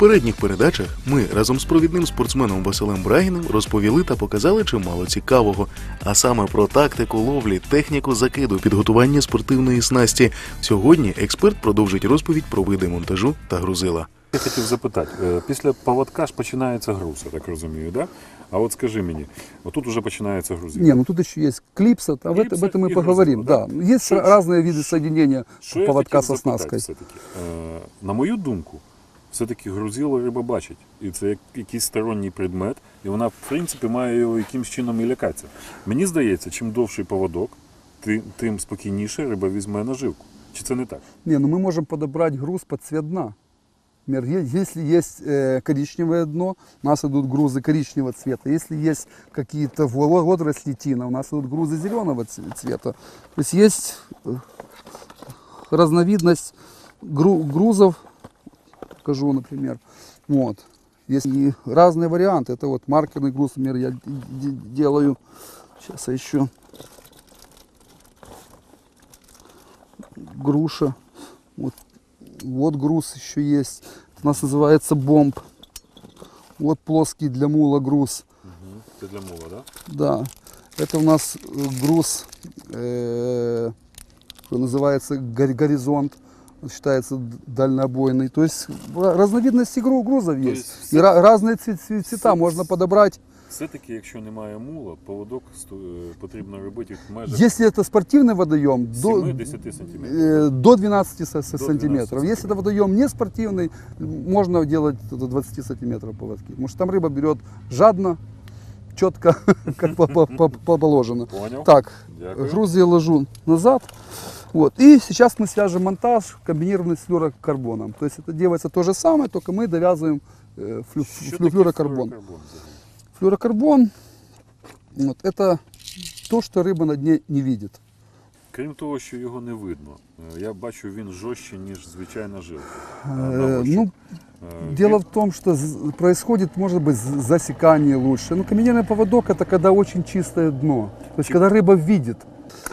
В попередніх передачах ми разом з провідним спортсменом Василем Брагіним розповіли та показали чимало цікавого, а саме про тактику ловлі, техніку закиду, підготування спортивної снасті. Сьогодні експерт продовжить розповідь про види монтажу та грузила. Я хотів запитати, е, після поводка ж починається груз, я так розумію, да? А от скажи мені, отут вже починається грузів. Не, ну тут еще есть клипса, об, это, об Клипса этом мы и поговорим. грузила, Да. да? Есть Что- разные виды соединения Що я поводка хотів со запитати снаской. все-таки? Е, на мою думку, все-таки грузило риба бачить. І це як якийсь сторонній предмет, і вона, в принципі, має його якимсь чином і лякатися. Мені здається, чим довший поводок, тим, тим спокійніше риба візьме наживку. Чи це не так? Не, ну мы можем подобрать груз под цвет дна. Например, е- если есть э, коричневое дно, у нас идут грузы коричневого цвета. Если есть какие-то во- водоросли тина, у нас идут грузы зеленого ц- цвета. То есть есть э, разновидность гру- грузов, покажу, например. Вот. Есть и разные варианты. Это вот маркерный груз, например, я делаю. Сейчас я еще груша. Вот, вот груз еще есть. Это у нас называется бомб. Вот плоский для мула груз. Це для мова, так? Да. Это у нас э, груз, э, называется гори- горизонт Он считается д- дальнобойный. То есть ра- разновидности гру- грузов есть. есть И все- ра- разные цве- цве- цвета все- можно подобрать. Все-таки, якщо немає мула, поводок сто- е, потрібно робити в межах Если это спортивный водоем, до, 7-10 сантиметрів. э, до 12 со- со- До сантиметров. 12 Если это водоем не спортивный, можно делать до 20 сантиметров поводки. Потому что там рыба берет жадно, четко, как по- по- по- по- положено. Поняв? Так, Дякую. груз я ложу назад. Вот. И сейчас мы свяжем монтаж, комбинированный с флюорокарбоном. То есть это делается то же самое, только мы довязываем э, флю- Що флю- таке флюорокарбон. взагалі? Флюорокарбон вот, это то, что рыба на дне не видит. Крім того, що його не видно, е, я бачу, він жорстче, ніж звичайна жилка. е, на Э, ощупь. ну, Е, Дело він- в том, что з- происходит, может быть, з- засекание лучше. Ну, каменный поводок это когда очень чистое дно. То есть, когда рыба видит.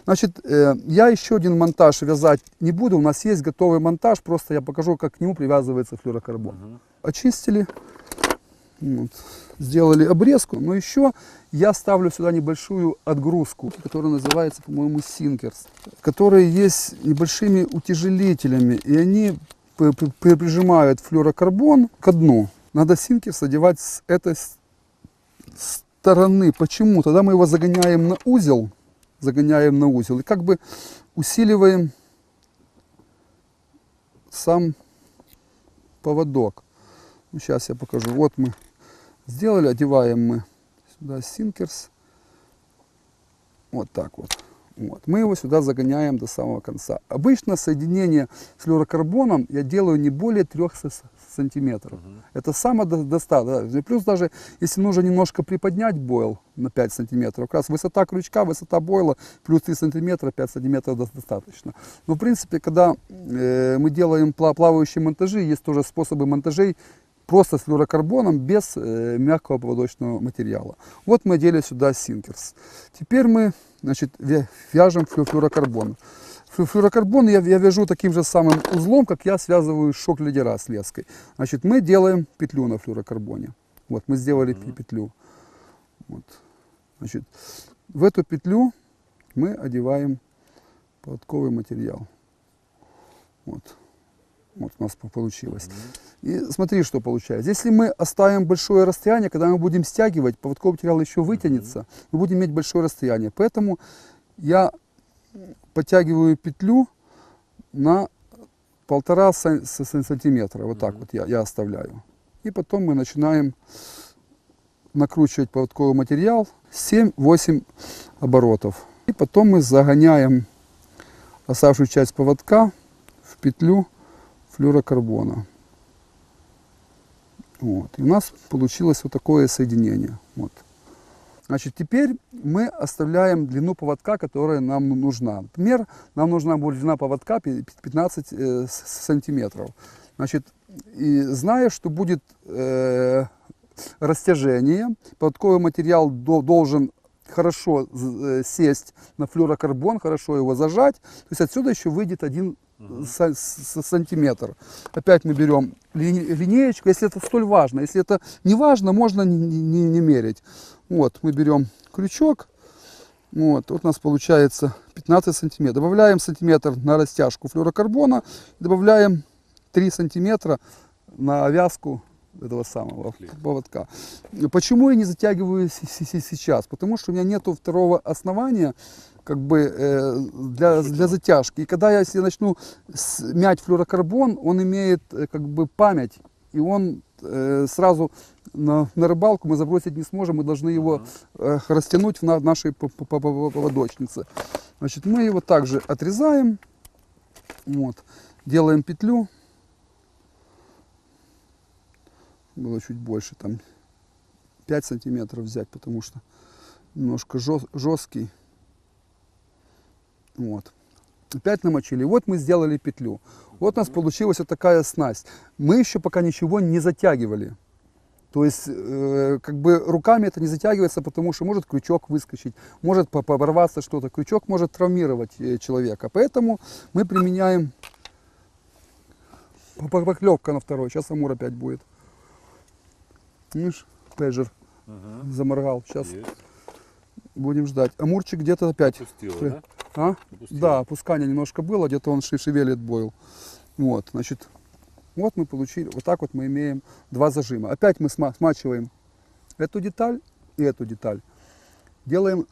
Значит, э, я еще один монтаж вязать не буду. У нас есть готовый монтаж, просто я покажу, как к нему привязывается флюорокарбон. Мгм. Очистили, вот, сделали обрезку, но еще я ставлю сюда небольшую отгрузку, которая называется, по-моему, синкерс, которые есть небольшими утяжелителями, и они прижимают флюорокарбон к дну. Надо синкерс одевать с этой стороны. Почему? Тогда мы его загоняем на узел, загоняем на узел, и как бы усиливаем сам поводок. Ну, сейчас я покажу. Вот мы сделали, одеваем мы сюда синкерс. Вот так вот. Вот. Мы его сюда загоняем до самого конца. Обычно соединение с флюорокарбоном я делаю не более 3 сантиметров. Это самодостаточно. Плюс даже если нужно немножко приподнять бойл на 5 сантиметров, как раз высота крючка, высота бойла плюс 3 сантиметра, 5 сантиметров до- достаточно. Но в принципе, когда э, мы делаем пла- плавающие монтажи, есть тоже способы монтажей просто с флюорокарбоном без э, мягкого поводочного материала. Вот мы одели сюда синкерс. Теперь мы значит, вя- вяжем флю- флюорокарбон. Флю- Флюорокарбон я, я вяжу таким же самым узлом, как я связываю шок-лидера с леской. Значит, мы делаем петлю на флюорокарбоне. Вот, мы сделали пе- петлю. Вот. Значит, в эту петлю мы одеваем поводковый материал. Вот. Вот у нас по- получилось. И смотри, что получается. Если мы оставим большое расстояние, когда мы будем стягивать, поводковый материал еще вытянется, мы будем иметь большое расстояние. Поэтому я подтягиваю петлю на полтора сантиметра. Вот так вот я, я оставляю. И потом мы начинаем накручивать поводковый материал 7-8 оборотов. И потом мы загоняем оставшуюся часть поводка в петлю флюорокарбона. Вот. И у нас получилось вот такое соединение. Вот. Значит, теперь мы оставляем длину поводка, которая нам нужна. Например, нам нужна будет длина поводка пи- 15 э, сантиметров. Значит, и зная, что будет э, растяжение, поводковый материал до- должен хорошо э, сесть на флюорокарбон, хорошо его зажать. То есть отсюда еще выйдет один сантиметр. Опять мы берем линеечку, если это столь важно. Если это не важно, можно не, не- не мерить. Вот, мы берем крючок. Вот, вот у нас получается 15 сантиметров. Добавляем сантиметр на растяжку флюорокарбона. Добавляем 3 сантиметра на вязку этого самого поводка. Почему я не затягиваю сейчас? Потому что у меня нету второго основания как бы э, для, для затяжки. И когда я если начну мять флюорокарбон, он имеет э, как бы память, и он э, сразу на, на рыбалку мы забросить не сможем, мы должны его э, растянуть в на- нашей поводочнице. Значит, мы его также отрезаем, вот, делаем петлю, было чуть больше, там 5 сантиметров взять, потому что немножко жесткий. Вот. Опять намочили. Вот мы сделали петлю. Вот у нас получилась вот такая снасть. Мы еще пока ничего не затягивали. То есть, э, как бы руками это не затягивается, потому что может крючок выскочить, может по- порваться что-то. Крючок может травмировать э, человека. Поэтому мы применяем по- по- поклевка на второй. Сейчас амур опять будет. Видишь, пейджер Ага. заморгал. Сейчас Есть. будем ждать. Амурчик где-то опять. Опустила, Ты- да? А? Да, опускание немножко было, где-то он шевелит бойл. Вот, значит, вот мы получили, вот так вот мы имеем два зажима. Опять мы сма- смачиваем эту деталь и эту деталь. Делаем,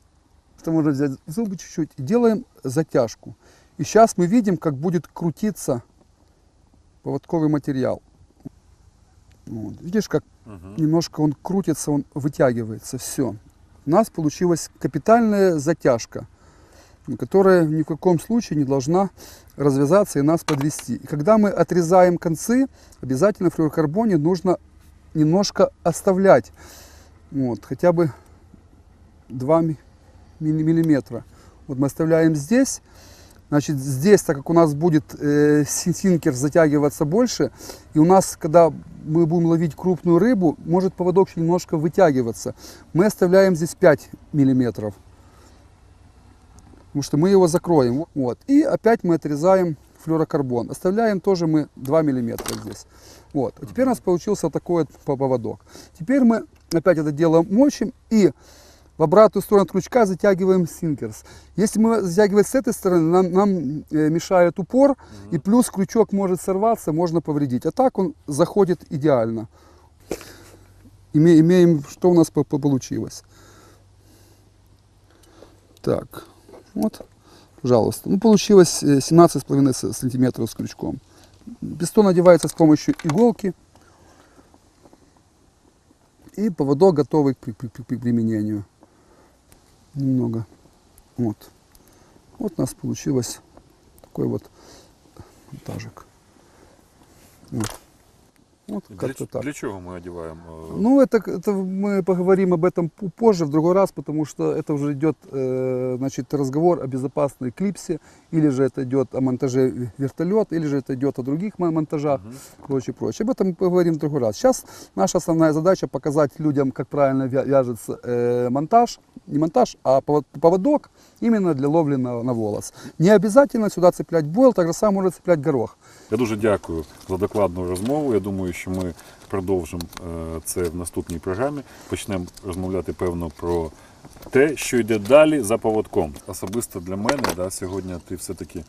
что можно взять зубы чуть-чуть, делаем затяжку. И сейчас мы видим, как будет крутиться поводковый материал. Вот. Видишь, как Ага. немножко он крутится, он вытягивается, все. У нас получилась капитальная затяжка, которая ни в каком случае не должна развязаться и нас подвести. И когда мы отрезаем концы, обязательно флюорокарбоне нужно немножко оставлять, вот, хотя бы 2 ми- милли- миллиметра. Вот мы оставляем здесь, Значит, здесь, так как у нас будет э, син- синкер затягиваться больше, и у нас, когда мы будем ловить крупную рыбу, может поводок немножко вытягиваться. Мы оставляем здесь 5 миллиметров, потому что мы его закроем. Вот. И опять мы отрезаем флюорокарбон. Оставляем тоже мы 2 миллиметра здесь. Вот. А теперь у нас получился такой вот по- поводок. Теперь мы опять это дело мочим и в обратную сторону от крючка затягиваем синкерс. Если мы затягиваем с этой стороны, нам, нам э, мешает упор, и плюс крючок может сорваться, можно повредить. А так он заходит идеально. Име- имеем, что у нас по- по- получилось. Так, вот, пожалуйста. Ну, получилось э, 17,5 с- сантиметров с крючком. Пистон одевается с помощью иголки. И поводок готовый к, при- при- при- к применению. Немного. Вот. Вот у нас получилось такой вот монтажик. Вот. Вот Для, как-то так. для чого ми одягаємо? е, Ну, это, это мы поговорим об этом позже, в другой раз, потому что это уже идет э, значит, разговор о безопасной клипсе, или же это идет о монтаже вертолета, или же это идет о других мон- монтажах, прочее, прочее. Об этом мы поговорим в другой раз. Сейчас наша основная задача показать людям, как правильно вя- вяжется э, монтаж, не монтаж, а повод- поводок именно для ловли на, на волос. Не обязательно сюда цеплять бойл, так же само можно цеплять горох. Я дуже дякую за докладну розмову. Я думаю, що ми продовжимо е, це в наступній програмі. Почнемо розмовляти, певно, про те, що йде далі за поводком. Особисто для мене да, сьогодні ти все-таки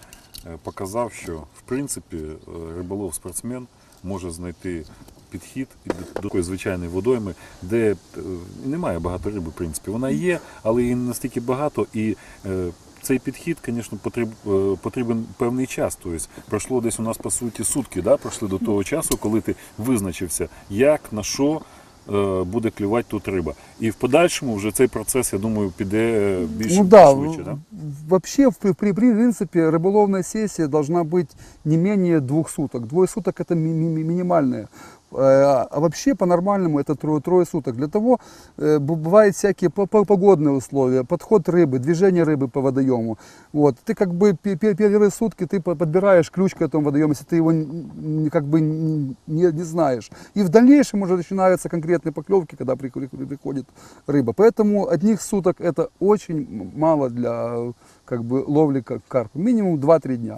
е, показав, що в принципі е, риболов-спортсмен може знайти підхід до такої звичайної водойми, де немає багато риби, в принципі. Вона є, але її не настільки багато і е, цей підхід, звісно, потріб, е, потрібен певний час. Тобто пройшло десь у нас по суті сутки, да, пройшли до того часу, коли ти визначився, як на що е, буде клювати тут риба. І в подальшому вже цей процес, я думаю, піде е, більш ну да, швидше. Да? в- вообще, в, при, при принципе, рыболовная сессия должна быть не менее двух суток. Двое суток это ми- ми- ми- минимальное. Э, А вообще по-нормальному это трое, трое суток. Для того э, бывают всякие по- по- погодные условия, подход рыбы, движение рыбы по водоему. Вот. Ты как бы пе- пе- первые сутки ты по- подбираешь ключ к этому водоему, если ты его как бы не, не знаешь. И в дальнейшем уже начинаются конкретные поклевки, когда при- при- приходит рыба. Поэтому одних суток это очень мало для как бы ловли карпа. Минимум 2-3 дня.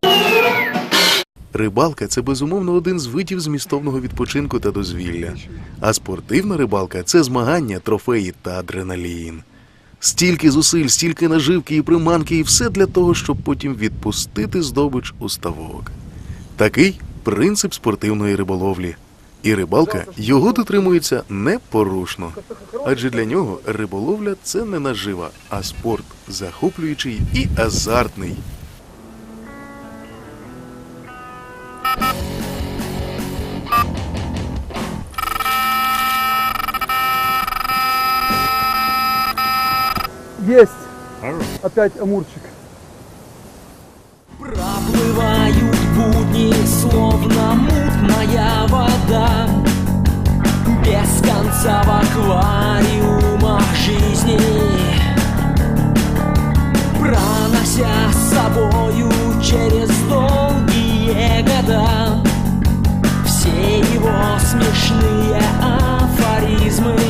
Рибалка це безумовно один з видів змістовного відпочинку та дозвілля. А спортивна рибалка це змагання, трофеї та адреналін. Стільки зусиль, стільки наживки і приманки, і все для того, щоб потім відпустити здобич у ставок. Такий принцип спортивної риболовлі. І рибалка його дотримується непорушно. Адже для нього риболовля це не нажива, а спорт захоплюючий і азартний. Есть Хорош. опять амурчик. Проплывают будни, словно мутная вода Без конца в аквариумах жизни Пронося с собою через долгие года Все его смешные афоризмы